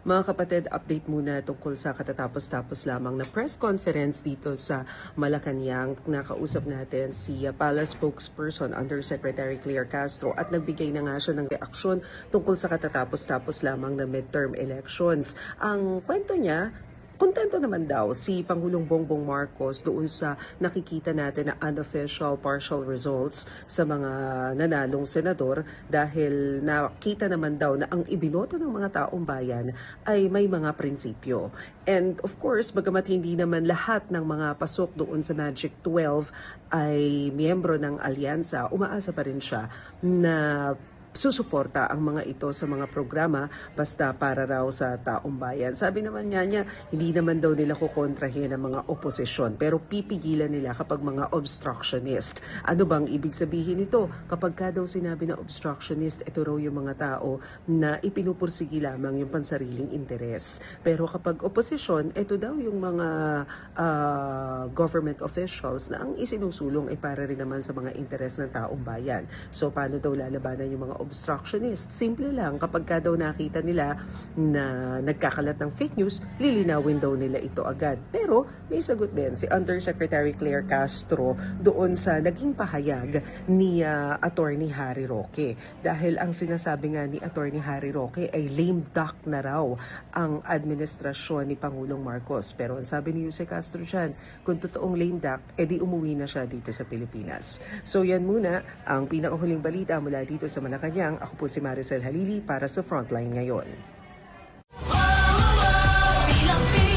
Mga kapatid, update muna tungkol sa katatapos-tapos lamang na press conference dito sa Malacanang. Nakausap natin si Palace spokesperson Undersecretary Claire Castro at nagbigay na nga siya ng reaksyon tungkol sa katatapos-tapos lamang na midterm elections. Ang kwento niya, Kontento naman daw si Pangulong Bongbong Marcos doon sa nakikita natin na unofficial partial results sa mga nanalong senador dahil nakita naman daw na ang ibinoto ng mga taong bayan ay may mga prinsipyo. And of course, bagamat hindi naman lahat ng mga pasok doon sa Magic 12 ay miyembro ng alyansa, umaasa pa rin siya na susuporta ang mga ito sa mga programa basta para raw sa taong bayan. Sabi naman niya niya, hindi naman daw nila kukontrahin ang mga oposisyon pero pipigilan nila kapag mga obstructionist. Ano bang ibig sabihin nito? Kapag ka daw sinabi na obstructionist, ito raw yung mga tao na ipinupursigi lamang yung pansariling interes. Pero kapag oposisyon, ito daw yung mga ah, government officials na ang isinusulong ay para rin naman sa mga interes ng taong bayan. So paano daw lalabanan yung mga obstructionist? Simple lang, kapag ka daw nakita nila na nagkakalat ng fake news, lilinawin daw nila ito agad. Pero may sagot din si Undersecretary Claire Castro doon sa naging pahayag ni ah, Attorney Harry Roque. Dahil ang sinasabi nga ni Attorney Harry Roque ay lame duck na raw ang administrasyon ni Pangulong Marcos. Pero ang sabi ni Jose Castro dyan, kung totoong lame duck, edi umuwi na siya dito sa Pilipinas. So yan muna ang pinakahuling balita mula dito sa Malacanang. Malacanang. Ako po si Maricel Halili para sa Frontline ngayon. Oh, oh, oh, bilang